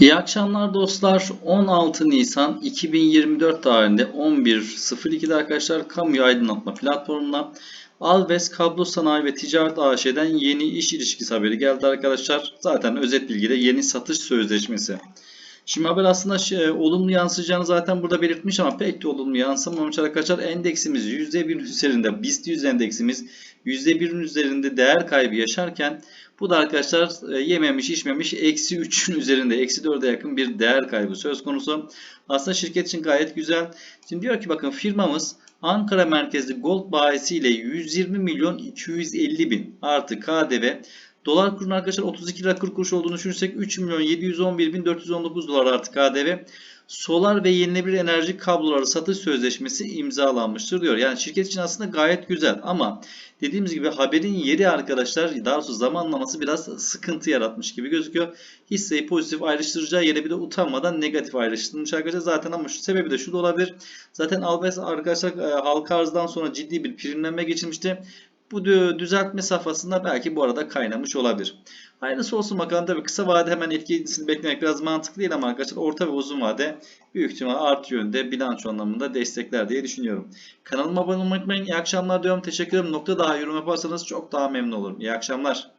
İyi akşamlar dostlar. 16 Nisan 2024 tarihinde 11.02'de arkadaşlar kamu aydınlatma platformuna Alves Kablo Sanayi ve Ticaret AŞ'den yeni iş ilişkisi haberi geldi arkadaşlar. Zaten özet bilgide yeni satış sözleşmesi. Şimdi haber aslında şey, olumlu yansıyacağını zaten burada belirtmiş ama pek de olumlu yansımamış arkadaşlar. Endeksimiz %1 üzerinde, BIST 100 endeksimiz %1'in üzerinde değer kaybı yaşarken bu da arkadaşlar e, yememiş içmemiş eksi 3'ün üzerinde eksi 4'e yakın bir değer kaybı söz konusu. Aslında şirket için gayet güzel. Şimdi diyor ki bakın firmamız Ankara merkezli gold bayisiyle 120 milyon 250 bin artı KDV Dolar kurunun arkadaşlar 32 lira 40 kuruş olduğunu düşünürsek 3 milyon 711 bin 419 dolar artı KDV. Solar ve yenilenebilir enerji kabloları satış sözleşmesi imzalanmıştır diyor. Yani şirket için aslında gayet güzel ama dediğimiz gibi haberin yeri arkadaşlar daha doğrusu zamanlaması biraz sıkıntı yaratmış gibi gözüküyor. Hisseyi pozitif ayrıştıracağı yere bir de utanmadan negatif ayrıştırmış arkadaşlar. Zaten ama şu sebebi de şu da olabilir. Zaten Alves arkadaşlar e, halka arzdan sonra ciddi bir primlenme geçirmişti. Bu dü- düzeltme safhasında belki bu arada kaynamış olabilir. Hayırlısı olsun bakalım. Tabii kısa vade hemen etkisini beklemek biraz mantıklı değil ama arkadaşlar orta ve uzun vade büyük ihtimal artı yönde bilanço anlamında destekler diye düşünüyorum. Kanalıma abone olmayı unutmayın. İyi akşamlar diyorum. Teşekkür ederim. Nokta daha yorum yaparsanız çok daha memnun olurum. İyi akşamlar.